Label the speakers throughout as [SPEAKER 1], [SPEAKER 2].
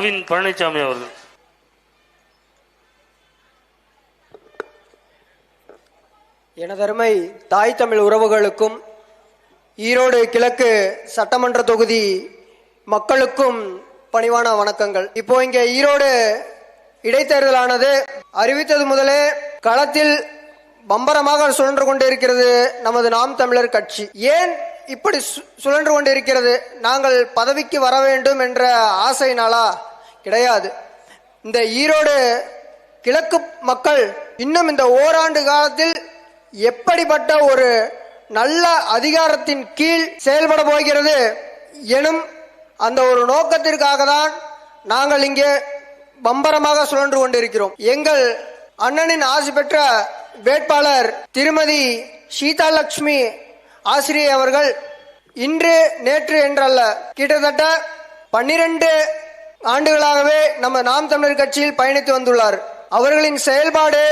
[SPEAKER 1] நவீன் பழனிசாமி அவர்கள்.
[SPEAKER 2] எனதருமை தாய் தமிழ் உறவுகளுக்கும் ஈரோடு கிழக்கு சட்டமன்ற தொகுதி மக்களுக்கும் பணிவான வணக்கங்கள். இப்போ இங்கே ஈரோடு இடைத்தேர்தலானது அறிவித்தது முதலே களத்தில் பம்பரமாக சுழன்று கொண்டிருக்கிறது நமது நாம் தமிழர் கட்சி. ஏன் இப்படி சு- சுழன்று கொண்டிருக்கிறது? நாங்கள் பதவிக்கு வர வேண்டும் என்ற ஆசையினாலா? கிடையாது. இந்த ஈரோடு கிழக்கு மக்கள் இன்னும் இந்த ஓராண்டு காலத்தில் எப்படிப்பட்ட ஒரு நல்ல அதிகாரத்தின் கீழ் செயல்பட போகிறது எனும் அந்த ஒரு நோக்கத்திற்காக தான் நாங்கள் இங்கே பம்பரமாக சுழன்று கொண்டிருக்கிறோம். எங்கள் அண்ணனின் ஆசி பெற்ற வேட்பாளர் திருமதி சீதாலட்சுமி ஆசிரியை அவர்கள் இன்று நேற்று என்றல்ல கிட்டத்தட்ட பன்னிரண்டு ஆண்டுகளாகவே நம்ம நாம் தமிழர் கட்சியில் பயணித்து வந்துள்ளார். அவர்களின் செயல்பாடு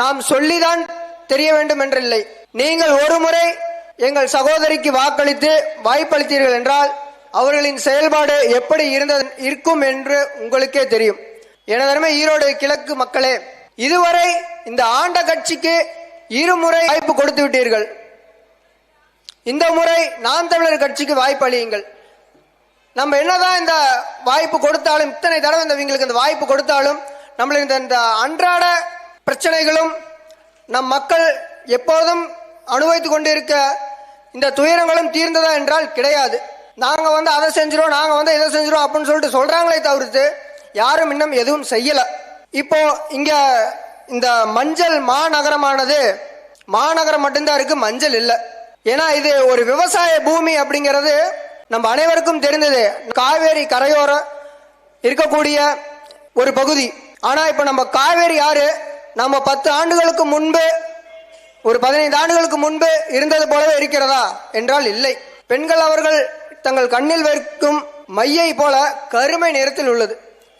[SPEAKER 2] நாம் சொல்லிதான் தெரிய வேண்டும் என்றில்லை. நீங்கள் ஒரு முறை எங்கள் சகோதரிக்கு வாக்களித்து வாய்ப்பளித்தீர்கள் என்றால் அவர்களின் செயல்பாடு எப்படி இருந்தது இருக்கும் என்று உங்களுக்கே தெரியும். எனதருமை ஈரோடு கிழக்கு மக்களே இதுவரை இந்த ஆண்ட கட்சிக்கு இருமுறை வாய்ப்பு கொடுத்து விட்டீர்கள். இந்த முறை நாம் தமிழர் கட்சிக்கு வாய்ப்பு அளியுங்கள் நம்ம என்னதான் இந்த வாய்ப்பு கொடுத்தாலும் இத்தனை தடவை இந்த இவங்களுக்கு இந்த வாய்ப்பு கொடுத்தாலும் நம்மளுக்கு இந்த இந்த அன்றாட பிரச்சனைகளும் நம் மக்கள் எப்போதும் அனுபவித்து கொண்டிருக்க இந்த துயரங்களும் தீர்ந்ததா என்றால் கிடையாது. நாங்கள் வந்து அதை செஞ்சிடும் நாங்கள் வந்து இதை செஞ்சிடும் அப்படின்னு சொல்லிட்டு சொல்கிறாங்களே தவிர்த்து யாரும் இன்னும் எதுவும் செய்யலை. இப்போ இங்கே இந்த மஞ்சள் மாநகரமானது மாநகரம் மட்டும்தான் இருக்குது மஞ்சள் இல்லை. ஏன்னா இது ஒரு விவசாய பூமி அப்படிங்கிறது நம்ம அனைவருக்கும் தெரிந்தது காவேரி கரையோரம் இருக்கக்கூடிய ஒரு பகுதி. ஆனால் இப்போ நம்ம காவேரி ஆறு நம்ம பத்து ஆண்டுகளுக்கு முன்பு ஒரு பதினைந்து ஆண்டுகளுக்கு முன்பு இருந்தது போலவே இருக்கிறதா என்றால் இல்லை. பெண்கள் அவர்கள் தங்கள் கண்ணில் வைக்கும் மையை போல கருமை நிறத்தில் உள்ளது.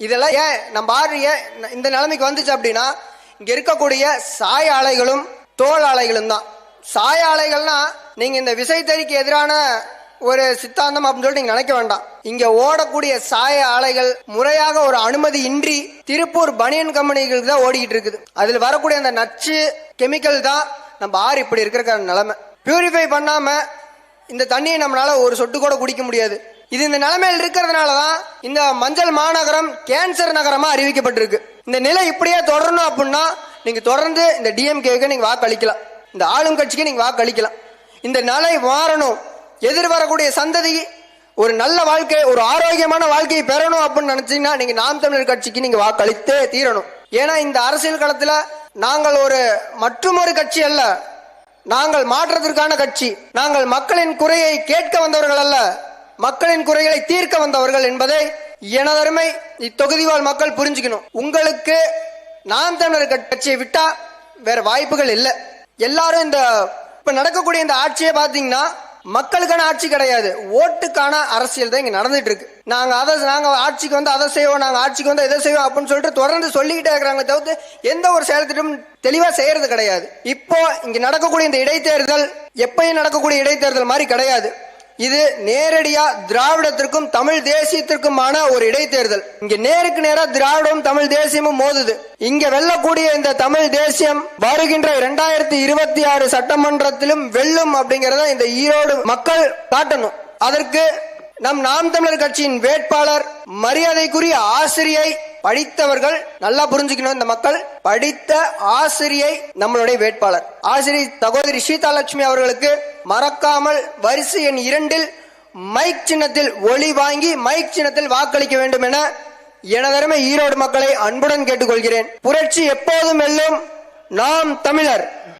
[SPEAKER 2] இதெல்லாம் ஏன் நம்ம ஆறு ஏன் இந்த நிலைமைக்கு வந்துச்சு அப்படின்னா இங்கே இருக்கக்கூடிய சாய ஆலைகளும் தோல் ஆலைகளும் தான் சாய ஆலைகள்னா நீங்கள் இந்த விசைத்தறிக்கு எதிரான ஒரு சித்தாந்தம் அப்படின்னு சொல்லிட்டு நீங்க நினைக்க வேண்டாம். இங்க ஓடக்கூடிய சாய ஆலைகள் முறையாக ஒரு அனுமதி இன்றி திருப்பூர் பனியன் கம்பெனிகளுக்கு தான் ஓடிக்கிட்டு இருக்குது. அதில் வரக்கூடிய அந்த நச்சு கெமிக்கல் தான் நம்ம ஆறு இப்படி இருக்கிற நிலைமை. பியூரிஃபை பண்ணாம இந்த தண்ணியை நம்மளால ஒரு சொட்டு கூட குடிக்க முடியாது. இது இந்த நிலைமையில் இருக்கிறதுனால தான் இந்த மஞ்சள் மாநகரம் கேன்சர் நகரமா அறிவிக்கப்பட்டிருக்கு. இந்த நிலை இப்படியே தொடரணும் அப்படின்னா நீங்க தொடர்ந்து இந்த டிஎம்கேக்கு நீங்க வாக்களிக்கலாம். இந்த ஆளும் கட்சிக்கு நீங்க வாக்களிக்கலாம். இந்த நிலை மாறணும். எதிர்வரக்கூடிய சந்ததி ஒரு நல்ல வாழ்க்கை ஒரு ஆரோக்கியமான வாழ்க்கையை பெறணும் அப்படின்னு நினைச்சீங்கன்னா நீங்க நாம் தமிழர் கட்சிக்கு நீங்க வாக்களித்தே தீரணும். ஏன்னா இந்த அரசியல் களத்துல நாங்கள் ஒரு மற்றொரு கட்சி அல்ல. நாங்கள் மாற்றத்திற்கான கட்சி. நாங்கள் மக்களின் குறையை கேட்க வந்தவர்கள் அல்ல. மக்களின் குறைகளை தீர்க்க வந்தவர்கள் என்பதை எனதருமை இத்தொகுதிவால் மக்கள் புரிஞ்சுக்கணும். உங்களுக்கு நாம் தமிழர் கட்சியை விட்டா வேற வாய்ப்புகள் இல்லை. எல்லாரும் இந்த இப்ப நடக்கக்கூடிய இந்த ஆட்சியை பாத்தீங்கன்னா மக்களுக்கான ஆட்சி கிடையாது. ஓட்டுக்கான அரசியல் தான் இங்க நடந்துட்டு இருக்கு. நாங்க அதை நாங்க ஆட்சிக்கு வந்து அதை செய்வோம் நாங்க ஆட்சிக்கு வந்து இதை செய்வோம் அப்படின்னு சொல்லிட்டு தொடர்ந்து சொல்லிக்கிட்டே இருக்கிறாங்க தவிர்த்து எந்த ஒரு செயல்திட்டமும் தெளிவா செய்யறது கிடையாது. இப்போ இங்க நடக்கக்கூடிய இந்த இடைத்தேர்தல் எப்பயும் நடக்கக்கூடிய இடைத்தேர்தல் மாதிரி கிடையாது. இது நேரடியா திராவிடத்திற்கும் தமிழ் தேசியத்திற்குமான ஒரு இடைத்தேர்தல். இங்க நேருக்கு நேரா திராவிடம் தமிழ் தேசியமும் மோதுது. இங்க வெல்லக்கூடிய இந்த தமிழ் தேசியம் வருகின்ற இரண்டாயிரத்தி இருபத்தி ஆறு சட்டமன்றத்திலும் வெல்லும் அப்படிங்கறத இந்த ஈரோடு மக்கள் காட்டணும். அதற்கு நம் நாம் தமிழர் கட்சியின் வேட்பாளர் மரியாதைக்குரிய ஆசிரியை படித்தவர்கள் நல்லா புரிஞ்சுக்கணும் இந்த மக்கள். படித்த ஆசிரியை நம்மளுடைய வேட்பாளர். ஆசிரியர் சகோதரி சீதாலட்சுமி அவர்களுக்கு மறக்காமல் வரிசை எண் இரண்டில் மைக் சின்னத்தில் ஒளி வாங்கி மைக் சின்னத்தில் வாக்களிக்க வேண்டும் என எனதருமை ஈரோடு மக்களை அன்புடன் கேட்டுக்கொள்கிறேன். புரட்சி எப்போதும் வெல்லும் நாம் தமிழர்.